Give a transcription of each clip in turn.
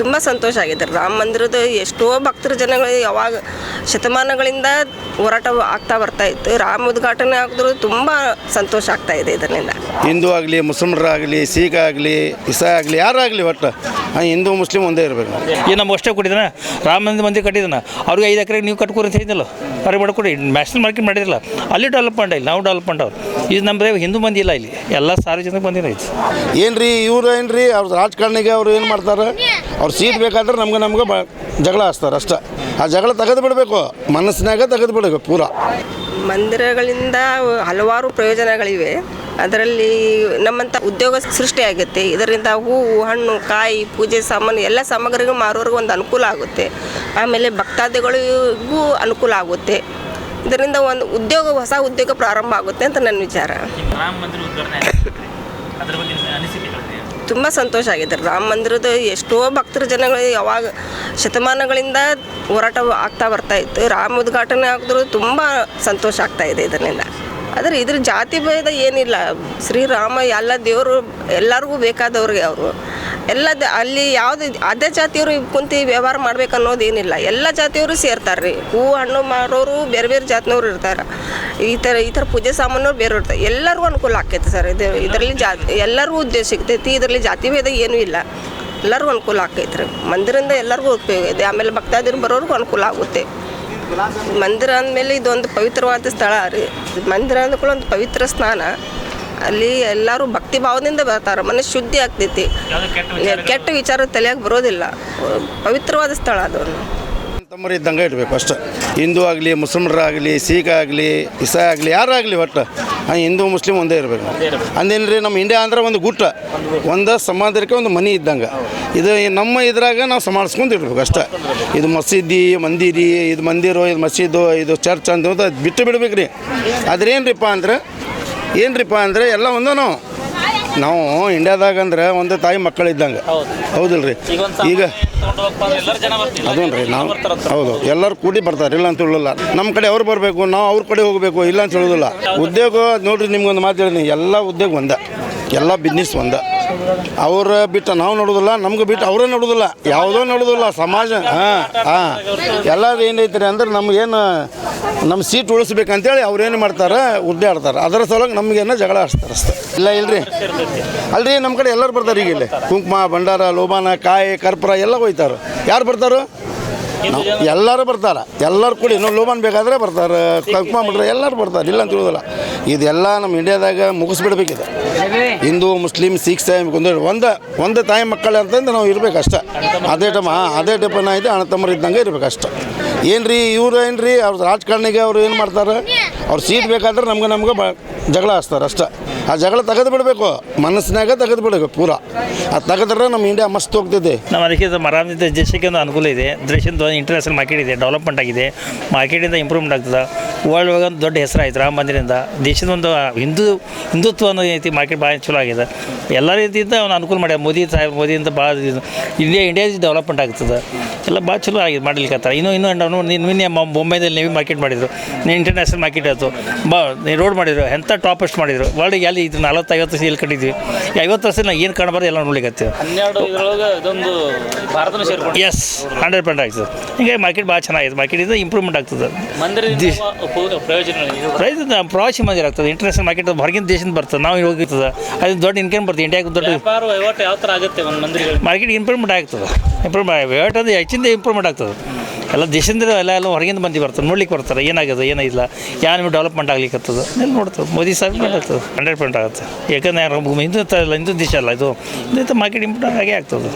ತುಂಬ ಸಂತೋಷ ಆಗಿದೆ. ರಾಮ ಮಂದಿರದ ಎಷ್ಟೋ ಭಕ್ತರ ಜನಗಳು ಯಾವಾಗ ಶತಮಾನಗಳಿಂದ ಹೋರಾಟ ಆಗ್ತಾ ಬರ್ತಾ ಇತ್ತು. ರಾಮ ಉದ್ಘಾಟನೆ ಆಗಿದ್ರು ತುಂಬ ಸಂತೋಷ ಆಗ್ತಾ ಇದೆ ಇದರಿಂದ. ಹಿಂದೂ ಆಗಲಿ ಮುಸ್ಲಿಮರಾಗಲಿ ಸಿಖ್ ಆಗಲಿ ಇಸಾ ಆಗಲಿ ಯಾರಾಗಲಿ ಒಟ್ಟು? ಹಿಂದೂ ಮುಸ್ಲಿಂ ಒಂದೇ ಇರಬೇಕು ಈ ನಮ್ಮ ಅಷ್ಟೇ ಕೊಟ್ಟಿದ್ದಾನೆ. ರಾಮ ಮಂದಿರ ಮಂದಿರ ಕಟ್ಟಿದ್ದಾನೆ. ಅವ್ರಿಗೆ ಐದು ಎಕರೆಗೆ ನೀವು ಕಟ್ಕೊರಿ ಅಂತ ಹೇಳಿದ್ನಲ್ಲ. ಅವ್ರಿಗೆ ಮಾಡ್ಕೊಡಿ. ನ್ಯಾಷನಲ್ ಮಾರ್ಕೆಟ್ ಮಾಡಿರಲ್ಲ ಅಲ್ಲಿ ಡೆವಲಪ್ಮೆಂಟ್ ಇಲ್ಲ ನಾವು ಡೆವಲಪ್ಮೆಂಟ್ ಅವ್ರು ಇದು ನಮ್ಮ ಹಿಂದೂ ಮಂದಿ ಇಲ್ಲ. ಇಲ್ಲಿ ಎಲ್ಲ ಸಾರ್ವಜನಿಕ ಮಂದಿರ ಐತಿ. ಏನು ರೀ ಇವ್ರು ಏನು ರೀ ಅವ್ರ ರಾಜಕಾರಣಿಗೆ ಅವ್ರು ಏನು ಮಾಡ್ತಾರೆ? ಅವ್ರು ಸೀಟ್ ಬೇಕಾದ್ರೆ ನಮ್ಗೆ ನಮ್ಗೆ ಬ ಜಗಳ ಹಚ್ತಾರೆ ಅಷ್ಟೇ. ಆ ಜಗಳ ತೆಗೆದು ಬಿಡಬೇಕು. ಮನಸ್ಸಿನಾಗ ತೆಗೆದು ಬಿಡಬೇಕು ಪೂರ. ಮಂದಿರಗಳಿಂದ ಹಲವಾರು ಪ್ರಯೋಜನಗಳಿವೆ. ಅದರಲ್ಲಿ ನಮ್ಮಂಥ ಉದ್ಯೋಗ ಸೃಷ್ಟಿಯಾಗುತ್ತೆ ಇದರಿಂದ ಹೂವು ಹಣ್ಣು ಕಾಯಿ ಪೂಜೆ ಸಾಮಾನು ಎಲ್ಲ ಸಾಮಗ್ರಿಗೂ ಮಾರೋರಿಗೂ ಒಂದು ಅನುಕೂಲ ಆಗುತ್ತೆ. ಆಮೇಲೆ ಭಕ್ತಾದಿಗಳಿಗೂ ಅನುಕೂಲ ಆಗುತ್ತೆ. ಇದರಿಂದ ಒಂದು ಉದ್ಯೋಗ ಹೊಸ ಉದ್ಯೋಗ ಪ್ರಾರಂಭ ಆಗುತ್ತೆ ಅಂತ ನನ್ನ ವಿಚಾರ. ರಾಮ ಮಂದಿರ ಉದ್ಘಾಟನೆ ಅದ್ರ ಬಗ್ಗೆ ಅನಿಸಿಕೆಗಳು ತುಂಬ ಸಂತೋಷ ಆಗಿದೆ ರಾಮ ಮಂದಿರದ ಎಷ್ಟೋ ಭಕ್ತರ ಜನಗಳು ಯಾವಾಗ ಶತಮಾನಗಳಿಂದ ಹೋರಾಟ ಆಗ್ತಾ ಬರ್ತಾ ಇತ್ತು. ರಾಮ ಉದ್ಘಾಟನೆ ಆಗಿದ್ರು ತುಂಬ ಸಂತೋಷ ಆಗ್ತಾ ಇದೆ ಇದರಿಂದ. ಆದರೆ ಇದ್ರ ಜಾತಿ ಭೇದ ಏನಿಲ್ಲ. ಶ್ರೀರಾಮ ಎಲ್ಲ ದೇವರು ಎಲ್ಲರಿಗೂ ಬೇಕಾದವ್ರಿಗೆ ಅವರು. ಎಲ್ಲ ದ- ಅಲ್ಲಿ ಯಾವುದು ಅದೇ ಜಾತಿಯವರು ಕುಂತು ವ್ಯವಹಾರ ಮಾಡ್ಬೇಕು ಅನ್ನೋದೇನಿಲ್ಲ ಎಲ್ಲ ಜಾತಿಯವರು ಸೇರ್ತಾರೆ ರೀ ಹೂ, ಹಣ್ಣು, ಮಾರೋರು ಬೇರೆ ಬೇರೆ ಜಾತಿನವ್ರು ಇರ್ತಾರೆ. ಈ ಥರ ಈ ಥರ ಪೂಜೆ ಸಾಮಾನು ಬೇರೆ ಇರ್ತಾರೆ. ಎಲ್ಲರಿಗೂ ಅನುಕೂಲ ಆಕೈತೆ ಸರ್. ಇದು, ಇದರಲ್ಲಿ ಜಾತಿ ಎಲ್ಲರಿಗೂ ಉದ್ದೇಶ ಸಿಗ್ತೈತಿ. ಇದರಲ್ಲಿ ಜಾತಿ ಭೇದ ಏನೂ ಇಲ್ಲ. ಎಲ್ಲರಿಗೂ ಅನುಕೂಲ ಆಕೈತೆ ರೀ. ಮಂದಿರಿಂದ ಎಲ್ಲರಿಗೂ ಉಪಯೋಗ ಇದೆ. ಆಮೇಲೆ ಭಕ್ತಾದಿರು ಬರೋರ್ಗೂ ಅನುಕೂಲ ಆಗುತ್ತೆ. ಮಂದಿರ ಅಂದಮೇಲೆ ಇದೊಂದು ಪವಿತ್ರವಾದ ಸ್ಥಳ ರೀ. ಮಂದಿರ ಅಂದ್ಕೊಳ್ಳೋ ಒಂದು ಪವಿತ್ರ ಸ್ನಾನ. ಅಲ್ಲಿ ಎಲ್ಲರೂ ಭಕ್ತಿ ಭಾವದಿಂದ ಬರ್ತಾರೆ. ಮನಸ್ಸು ಶುದ್ಧಿ ಆಗ್ತೈತಿ. ಕೆಟ್ಟ ವಿಚಾರ ತಲೆಯಾಗಿ ಬರೋದಿಲ್ಲ. ಪವಿತ್ರವಾದ ಸ್ಥಳ ಅದು ತಮ್ಮರು ಇದ್ದಂಗೆ ಇಡಬೇಕು ಅಷ್ಟೇ. ಹಿಂದೂ ಆಗಲಿ ಮುಸ್ಲಿಮರಾಗಲಿ ಸಿಖ್ ಆಗಲಿ ಇಸಾ ಆಗಲಿ ಯಾರಾಗಲಿ ಒಟ್ಟು. ಆ ಹಿಂದೂ ಮುಸ್ಲಿಮ್ ಒಂದೇ ಇರಬೇಕು. ಅಂದೇನ್ರಿ ರೀ ನಮ್ಮ ಇಂಡಿಯಾ ಅಂದ್ರೆ ಒಂದು ಗುಟ್ಟ. ಒಂದು ಸಮಾಜಕ್ಕೆ ಒಂದು ಮನಿ ಇದ್ದಂಗೆ. ಇದು ನಮ್ಮ ಇದ್ರಾಗ ನಾವು ಸಮಾಳಿಸ್ಕೊಂಡು ಇಡ್ಬೇಕು ಅಷ್ಟೇ. ಇದು ಮಸೀದಿ ಮಂದಿರಿ ಇದು ಮಂದಿರು ಇದು ಮಸೀದು ಇದು ಚರ್ಚ್ ಅಂತ ಅಂತ ಬಿಟ್ಟು ಬಿಡ್ಬೇಕು ರೀ ಅದ್ರೇನ್ರಿಪ್ಪ ಅಂದ್ರೆ ಏನ್ರಿಪ್ಪ ಅಂದರೆ ಎಲ್ಲ ಒಂದೇ ನಾವು. ಇಂಡಿಯಾದಾಗ ಅಂದ್ರೆ ಒಂದು ತಾಯಿ ಮಕ್ಕಳು ಇದ್ದಂಗೆ ಹೌದಿಲ್ಲ ರೀ ಈಗ ಅದೂ ರೀ ನಾವು ಹೌದು ಎಲ್ಲರೂ ಕೂಡಿ ಬರ್ತಾರೆ ಇಲ್ಲ ಅಂತ ಹೇಳಲ್ಲ ನಮ್ಮ ಕಡೆ ಅವ್ರು ಬರಬೇಕು ನಾವು ಅವ್ರ ಕಡೆ ಹೋಗಬೇಕು ಇಲ್ಲ ಅಂತ ಹೇಳೋದಿಲ್ಲ. ಉದ್ಯೋಗ ನೋಡ್ರಿ ನಿಮ್ಗೊಂದು ಮಾತು ಹೇಳಿದ್ನಿ ಎಲ್ಲ ಉದ್ಯೋಗ ಒಂದ. ಎಲ್ಲ ಬಿಸ್ನೆಸ್ ಒಂದ. ಅವ್ರ ಬಿಟ್ಟು ನಾವು ನೋಡೋದಿಲ್ಲ, ನಮ್ಗೆ ಬಿಟ್ಟು ಅವರೇ ನೋಡೋದಿಲ್ಲ. ಯಾವುದೋ ನೋಡೋದಿಲ್ಲ, ಸಮಾಜ. ಹಾಂ ಹಾಂ. ಎಲ್ಲರೂ ಏನೈತ್ರಿ ಅಂದ್ರೆ ನಮಗೇನು ನಮ್ಮ ಸೀಟ್ ಉಳಿಸ್ಬೇಕಂತೇಳಿ ಅವ್ರೇನು ಮಾಡ್ತಾರೆ, ಉದ್ದಾಡ್ತಾರೆ. ಅದರ ಸಲುವಾಗಿ ನಮಗೇನು ಜಗಳ ಆಡ್ತಾರೆ ಅಷ್ಟೇ. ಇಲ್ಲ, ಇಲ್ರಿ. ಅಲ್ರಿ ನಮ್ಮ ಕಡೆ ಎಲ್ಲರೂ ಬರ್ತಾರೆ ಈಗ ಇಲ್ಲಿ ಕುಂಕುಮ, ಭಂಡಾರ, ಲೋಬಾನ, ಕಾಯಿ, ಕರ್ಪೂರ ಎಲ್ಲ ಹೋಯ್ತಾರೆ. ಯಾರು ಬರ್ತಾರೋ? ಎಲ್ಲರೂ ಬರ್ತಾರೆ. ಎಲ್ಲರೂ ಕೂಡಿ ನಾವು ಲೋಮನ್ ಬೇಕಾದ್ರೆ ಬರ್ತಾರೆ. ಕುಂಕುಮ ಬಿಡ್ರೆ ಎಲ್ಲರೂ ಬರ್ತಾರೆ. ಇಲ್ಲ ಅಂತ ಹೇಳೋದಿಲ್ಲ. ಇದೆಲ್ಲ ನಮ್ಮ ಇಂಡಿಯಾದಾಗ ಮುಗಿಸ್ಬಿಡ್ಬೇಕಿದೆ. ಹಿಂದೂ, ಮುಸ್ಲಿಂ, ಸಿಖ್ ಒಂದು ಒಂದು ಒಂದು ತಾಯಿ ಮಕ್ಕಳು ಅಂತಂದು ನಾವು ಇರಬೇಕು ಅಷ್ಟೇ ಅದೇ ಟಮ್ಮ ಅದೇ ಟಪ್ಪನ ಇದೆ ಅಣ್ಣ ತಮ್ಮರು ಇದ್ದಂಗೆ ಇರ್ಬೇಕು ಅಷ್ಟೇ ಏನು ರೀ ಇವ್ರು ಏನು ರೀ ಅವ್ರ ರಾಜಕಾರಣಿಗೆ ಅವ್ರು ಏನು ಮಾಡ್ತಾರೆ? ಅವ್ರ ಸೀಟ್ ಬೇಕಾದ್ರೆ ನಮ್ಗೆ ನಮ್ಗೆ ಬ ಜಗಳ ಹಚ್ತಾರೆ ಅಷ್ಟೇ. ಆ ಜಗಳ ತೆಗೆದು ಬಿಡಬೇಕು. ಮನಸ್ಸಿನಾಗ ತೆಗೆದು ಬಿಡಬೇಕು ಪೂರ. ಅದು ತೆಗೆದ್ರೆ ನಮ್ಮ ಇಂಡಿಯಾ ಮಸ್ತ್ ಹೋಗ್ತಿದೆ ನಮ್ಮ ಅದಕ್ಕೆ ಮರಾಮಿದ ದೇಶಕ್ಕೆ ಒಂದು ಅನುಕೂಲ ಇದೆ. ದೇಶದ ಇಂಟರ್ನ್ಯಾಷನಲ್ ಮಾರ್ಕೆಟ್ ಇದೆ ಡೆವಲಪ್ಮೆಂಟ್ ಆಗಿದೆ. ಮಾರ್ಕೆಟಿಂದ ಇಂಪ್ರೂವ್ಮೆಂಟ್ ಆಗ್ತದೆ. ವರ್ಲ್ಡ್ ಒಳಗೆ ಒಂದು ದೊಡ್ಡ ಹೆಸರು ಆಯ್ತು ರಾಮ ಮಂದಿರಿಂದ. ದೇಶದ ಒಂದು ಹಿಂದೂ, ಹಿಂದುತ್ವ ಅನ್ನೋ ರೀತಿ ಮಾರ್ಕೆಟ್ ಭಾಳ ಚಲೋ ಆಗಿದೆ. ಎಲ್ಲ ರೀತಿಯಿಂದ ಅವ್ನು ಅನುಕೂಲ ಮಾಡ್ಯಾರ. ಮೋದಿ ಸಾಹೇಬ್ ಮೋದಿಯಿಂದ ಭಾಳ ಇಂಡಿಯಾ ಇಂಡಿಯಾ ಡೆವಲಪ್ಮೆಂಟ್ ಆಗ್ತದೆ. ಎಲ್ಲ ಭಾಳ ಚಲೋ ಆಗಿದೆ, ಮಾಡಲಿಕ್ಕೆ ಇನ್ನೂ ಇನ್ನೂ ನಾವು ನಿನ್ನೆ ಮುಂಬೈನಲ್ಲಿ ಮುಂಬೈದಲ್ಲಿ ನೇವಿ ಮಾರ್ಕೆಟ್ ಮಾಡಿದರು. ಇಂಟರ್ನ್ಯಾಷನಲ್ ಮಾರ್ಕೆಟ್ ಆಯಿತು ಬಾ ರೋಡ್ ಮಾಡಿದ್ರು ಎಂಥ ಟಾಪೆಸ್ಟ್ ಮಾಡಿದರು. ವರ್ಲ್ಡ್ ಎಲ್ಲಿ ಇದು ನಲವತ್ತು ಐವತ್ತು ವರ್ಷ ಎಲ್ಲಿ ಕಟ್ಟಿದ್ವಿ. ಐವತ್ತು ವರ್ಷ ನಾವು ಏನು ಕಾಣಬಾರ್ದು ಎಲ್ಲ ನೋಡ್ಲಿಕ್ಕೆ ಹನ್ನೆರಡು ಇದೊಂದು ಎಸ್ ಹಂಡ್ರೆಡ್ ಪರ್ಸೆಂಟ್ ಆಗ್ತದೆ ಹೀಗಾಗಿ ಮಾರ್ಕೆಟ್ ಭಾಳ ಚೆನ್ನಾಗಿದೆ. ಮಾರ್ಕೆಟಿಂದ ಇಂಪ್ರೂವ್ಮೆಂಟ್ ಆಗ್ತದೆ. ಪ್ರಯೋಜನ ಪ್ರವಾಸಿ ಮಂದಿರ ಆಗ್ತದೆ. ಇಂಟರ್ನ್ಯಾಷನಲ್ ಮಾರ್ಕೆಟ್ ಹೊರಗಿನ ದೇಶದಿಂದ ಬರ್ತದೆ. ನಾವು ಹೋಗಿರ್ತದೆ ಅದು ದೊಡ್ಡ ಇನ್ಕಮ್ ಬರ್ತದೆ. ಇಂಡಿಯಾಗೆ ದೊಡ್ಡ ಯಾವ ಥರ ಆಗುತ್ತೆ ಮಾರ್ಕೆಟ್ ಇಂಪ್ರೂವ್ಮೆಂಟ್ ಆಗ್ತದೆ. ಇಂಪ್ರೂವ್ ವ್ಯವಹಾರ ಹೆಚ್ಚಿಂದ ಇಂಪ್ರೂವ್ಮೆಂಟ್ ಆಗ್ತದೆ. ಎಲ್ಲ ದೇಶದಿಂದ ಎಲ್ಲ ಎಲ್ಲ ಹೊರಗಿಂದ ಬಂದು ಬರ್ತಾರೆ ನೋಡ್ಲಿಕ್ಕೆ ಬರ್ತಾರೆ ಏನಾಗಿದೆ ಏನಿಲ್ಲ ಯಾವ ಡೆವಲಪ್ಮೆಂಟ್ ಆಗ್ಲಿಕ್ಕೆ ಆಗ್ತದೆ ಎಲ್ಲ ನೋಡ್ತದೆ ಮೋದಿ ಸರ್ ಆಗ್ತದೆ ಹಂಡ್ರೆಡ್ ಪರ್ಸೆಂಟ್ ಆಗುತ್ತೆ. ಯಾಕಂದ್ರೆ ಹಿಂದೂ ಅಲ್ಲ ಹಿಂದೂ ದೇಶ ಅಲ್ಲ ಇದು. ಇದು ಮಾರ್ಕೆಟ್ ಇಂಪ್ರೂವ್ ಹಾಗೆ ಆಗ್ತದೆ.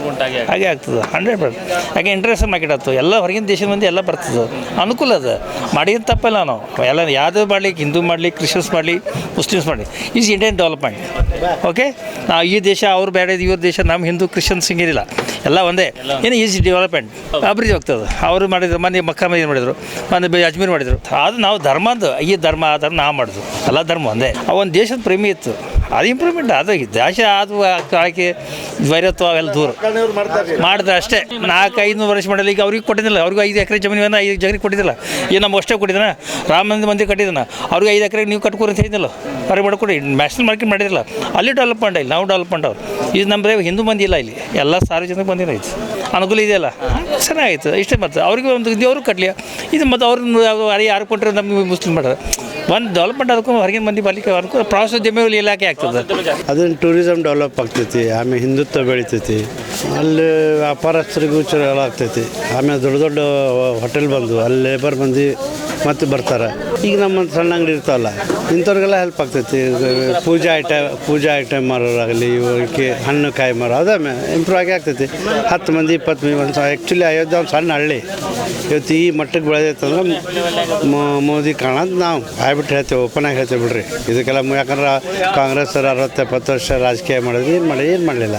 ಹಾಗೆ ಆಗ್ತದೆ ಹಂಡ್ರೆಡ್ ಪರ್ಸೆಂಟ್ ಹಾಗೆ ಇಂಟ್ರೆಸ್ಟ್ ಮಾರ್ಕೆಟ್ ಆಗ್ತದೆ. ಎಲ್ಲ ಹೊರಗಿನ ದೇಶದ ಮಂದಿ ಎಲ್ಲ ಬರ್ತದೆ. ಅನುಕೂಲ ಅದ. ಮಾಡಿದ ತಪ್ಪಲ್ಲ ನಾವು. ಎಲ್ಲ ಯಾವುದೇ ಮಾಡಲಿ ಹಿಂದೂ ಮಾಡಲಿ ಕ್ರಿಶ್ಚಿಯನ್ಸ್ ಮಾಡಲಿ ಮುಸ್ಲಿಮ್ಸ್ ಮಾಡಲಿ ಈಸ್ ಇಂಡಿಯನ್ ಡೆವಲಪ್ಮೆಂಟ್ ಓಕೆ ನಾವು ಈ ದೇಶ ಅವ್ರು ಬೇರೆ ಇವ್ರ ದೇಶ ನಮ್ಮ ಹಿಂದೂ ಕ್ರಿಶ್ಚಿಯನ್ಸ್ ಹಿಂಗಿರಲಿಲ್ಲ ಎಲ್ಲ ಒಂದೇ. ಏನು ಈಸಿ ಡೆವಲಪ್ಮೆಂಟ್ ಅಭಿವೃದ್ಧಿ ಆಗ್ತದೆ. ಅವರು ಮಾಡಿದ್ರು, ಮನೆ ಮಕ್ಕ ಮನೆ ಮಾಡಿದ್ರು? ಮನೆ ಬೇ ಅಜ್ಮೀರ್ ಮಾಡಿದ್ರು. ಅದು ನಾವು ಧರ್ಮದ್ದು ಈ ಧರ್ಮ, ಆ ಧರ್ಮ ನಾವು ಮಾಡಿದ್ರು ಎಲ್ಲ ಧರ್ಮ ಒಂದೇ. ಆ ಒಂದು ದೇಶದ ಪ್ರೇಮಿ ಇತ್ತು. ಅದು ಇಂಪ್ರೂವ್ಮೆಂಟ್ ಅದು ದೇಶ ಅದು ಕಾಳಕ್ಕೆ ವೈರತ್ವ ಅವೆಲ್ಲ ದೂರ. ಮಾಡಿದ್ರೆ ಅಷ್ಟೇ. ನಾಲ್ಕು ಐದು ವರ್ಷ ಮಾಡಲಿ ಈಗ ಅವ್ರಿಗೆ ಕೊಟ್ಟಿದ್ದಿಲ್ಲ, ಅವ್ರಿಗೆ ಐದು ಎಕರೆ ಜಮೀನು ಐದು ಜಗರಿಗೆ ಕೊಟ್ಟಿದ್ದಿಲ್ಲ. ಈಗ ನಮ್ಮ ಅಷ್ಟೇ ಕೊಟ್ಟಿದ್ದಾನ. ರಾಮ ಮಂದಿರ ಕಟ್ಟಿದ್ದಾನ. ಅವ್ರಿಗೆ ಐದು ಎಕರೆ ನೀವು ಕಟ್ಕೊರಿ ಅಂತ ಹೇಳಿದ್ನಲ್ಲ ಅವ್ರಿಗೆ ಮಾಡ್ಕೊಡಿ. ನ್ಯಾಷನಲ್ ಮಾರ್ಕೆಟ್ ಮಾಡಿರಲ್ಲ ಅಲ್ಲಿ ಡೆವಲಪ್ಮೆಂಟ್ ಇಲ್ಲಿ ನಾವು ಡೆವಲಪ್ಮೆಂಟ್ ಅವ್ರು ಇದು ನಮ್ಮ ಹಿಂದೂ ಮಂದಿ ಇಲ್ಲ ಇಲ್ಲಿ. ಎಲ್ಲ ಸಾರ್ವಜನಿಕ ಮಂದಿನ ಐತಿ ಅನುಕೂಲ ಇದೆಯಲ್ಲ ಚೆನ್ನಾಗಿತ್ತು ಇಷ್ಟೇ ಮತ್ತು. ಅವ್ರಿಗೆ ಒಂದು ದೇವರು ಕಟ್ಟಲಿ ಇದು ಮತ್ತು ಅವ್ರನ್ನ ಯಾರು ಕೊಟ್ಟರೆ ನಮಗೆ ಮುಸ್ಲಿಂ ಮಾಡೋದು ಒಂದು ಡೆವಲಪ್ಮೆಂಟ್ ಅದಕ್ಕೂ ಹೊರಗಿನ ಮಂದಿ ಬರ್ಲಿಕ್ಕೆ ಅನುಕೂಲ ಪ್ರವಾಸೋದ್ಯಮ ಇಲಾಖೆ ಆಗ್ತದೆ. ಅದನ್ನು ಟೂರಿಸಮ್ ಡೆವಲಪ್ ಆಗ್ತೈತಿ, ಆಮೇಲೆ ಹಿಂದುತ್ವ ಬೆಳಿತೈತಿ, ಅಲ್ಲಿ ವ್ಯಾಪಾರಸ್ಥರಿಗೂ ಚಲೋ ಆಗ್ತೈತಿ, ಆಮೇಲೆ ದೊಡ್ಡ ದೊಡ್ಡ ಹೋಟೆಲ್ ಬಂದು, ಅಲ್ಲಿ ಲೇಬರ್ ಬಂದು ಮತ್ತೆ ಬರ್ತಾರೆ. ಈಗ ನಮ್ಮ ಸಣ್ಣ ಅಂಗಡಿ ಇರ್ತಾವಲ್ಲ ಇಂಥವ್ರಿಗೆಲ್ಲ ಹೆಲ್ಪ್ ಆಗ್ತೈತಿ. ಪೂಜಾ ಐಟಮ್ ಪೂಜಾ ಐಟಮ್ ಮಾರೋರಾಗಲಿ ಇವಕ್ಕೆ ಹಣ್ಣು ಕಾಯಿ ಮಾರೋ, ಅದೇ ಇಂಪ್ರೂವ್ ಆಗಿ ಆಗ್ತೈತಿ. ಹತ್ತು ಮಂದಿ, ಇಪ್ಪತ್ತು ಮಂದಿ ಒಂದು ಆ್ಯಕ್ಚುಲಿ ಅಯೋಧ್ಯೆ ಒಂದು ಸಣ್ಣ ಹಳ್ಳಿ. ಇವತ್ತು ಈ ಮಟ್ಟಕ್ಕೆ ಬೆಳೆದೈತಂದ್ರೆ ಮೋದಿ ಕಾಣೋದು ನಾವು. ಬಾಯ್ಬಿಟ್ಟು ಹೇಳ್ತೇವೆ, ಓಪನ್ ಆಗಿ ಹೇಳ್ತೇವೆ, ಬಿಡ್ರಿ. ಇದಕ್ಕೆಲ್ಲ ಯಾಕಂದ್ರೆ ಕಾಂಗ್ರೆಸ್ ಅರವತ್ತು, ಎಪ್ಪತ್ತು ವರ್ಷ ರಾಜಕೀಯ ಮಾಡಿದ್ರು, ಏನು ಮಾಡಿ ಏನು ಮಾಡಲಿಲ್ಲ.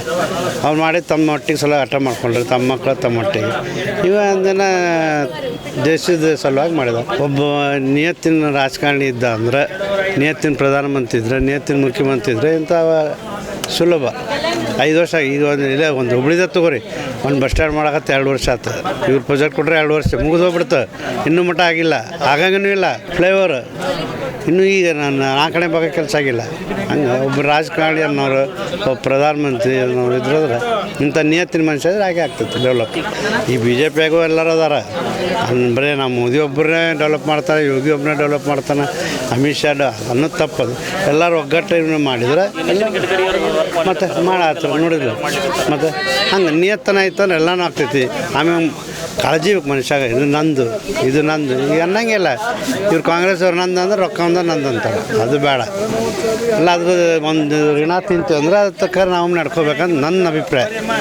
ಅವ್ರು ಮಾಡಿ ತಮ್ಮ ಒಟ್ಟಿಗೆ ಸಲ ಹಠ ಮಾಡ್ಕೊಂಡ್ರು, ತಮ್ಮ ಮಕ್ಕಳು ತಮ್ಮ ಒಟ್ಟಿಗೆ ಇವ ಒಂದಿನ ದೇಶದ ಸಲುವಾಗಿ ಮಾಡಿದ. ಒಬ್ಬ ನಿಯತ್ತಿನ ರಾಜಕಾರಣಿ ಇದ್ದ ಅಂದ್ರೆ, ನಿಯತ್ತಿನ ಪ್ರಧಾನಮಂತ್ರಿ ಇದ್ರೆ, ನಿಯತ್ತಿನ ಮುಖ್ಯಮಂತ್ರಿ ಇದ್ರೆ ಇಂಥ ಸುಲಭ. ಐದು ವರ್ಷ ಈಗ ಒಂದು ಇಲ್ಲ, ಒಂದು ಹುಬ್ಳಿದ ತಗೋರಿ. ಒಂದು ಬಸ್ ಸ್ಟ್ಯಾಂಡ್ ಮಾಡಕತ್ತೆ ಎರಡು ವರ್ಷ ಆಯ್ತು ಇವ್ರು ಪ್ರಾಜೆಕ್ಟ್ ಕೊಟ್ಟರೆ ಎರಡು ವರ್ಷ ಮುಗಿದು ಹೋಗ್ಬಿಡ್ತು. ಇನ್ನು ಮಟ್ಟ ಆಗಿಲ್ಲ. ಆಗಂಗೂ ಇಲ್ಲ. ಫ್ಲೇವರ್ ಇನ್ನು ಈಗ ನಾನು ಆ ಕಡೆ ಭಾಗ ಕೆಲಸ ಆಗಿಲ್ಲ. ಹಂಗೆ ಒಬ್ಬ ರಾಜಕಾರಣಿ ಅನ್ನೋರು ಒಬ್ಬ ಪ್ರಧಾನಮಂತ್ರಿ ಅನ್ನೋರು ಇದ್ರಂದ್ರೆ ಇಂಥ ನಿಯತ್ತಿನ ಮನುಷ್ಯ ಇದ್ರೆ ಹಾಗೆ ಆಗ್ತೈತೆ ಡೆವಲಪ್ ಈ ಬಿ ಜೆ ಪಿಯಾಗೂ ಎಲ್ಲರೂ ಅದಾರ. ಅಂದ್ರೆ ಬರೀ ನಮ್ಮ ಮೋದಿ ಒಬ್ಬರೇ ಡೆವಲಪ್ ಮಾಡ್ತಾರೆ ಯೋಗಿ ಒಬ್ಬನೇ ಡೆವಲಪ್ ಮಾಡ್ತಾನೆ. ಅಮಿತ್ ಶಾ ಅನ್ನೋದು ತಪ್ಪದು. ಎಲ್ಲರೂ ಒಗ್ಗಟ್ಟು ಮಾಡಿದ್ರೆ ಮತ್ತೆ ಮತ್ತು ಮಾಡಾತ್ರ ನೋಡಿದ್ರೆ. ಮತ್ತು ಹಂಗೆ ನಿಯತ್ತನ ಆಯ್ತಂದ್ರೆ ಎಲ್ಲನೂ ಆಗ್ತೈತಿ. ಆಮೇಲೆ ಕಾಳಜಿ ಬೇಕು ಮನುಷ್ಯಾಗ. ಇದು ನಂದು ಇದು ನಂದು. ಈಗ ಅನ್ನಂಗಿಲ್ಲ. ಇವ್ರು ಕಾಂಗ್ರೆಸ್ ಅವ್ರು ನಂದು ಅಂದ್ರೆ ರೊಕ್ಕ ಅಂದ ನಂದು ಅಂತಾರೆ. ಅದು ಬೇಡ. ಇಲ್ಲ ಅದ್ರ ಒಂದು ಋಣ ತಿಂತೀವಿ ಅಂದ್ರೆ ಅದ್ರ ತಕ್ಕ ನಾವು ನಡ್ಕೋಬೇಕಂತ ನನ್ನ ಅಭಿಪ್ರಾಯ.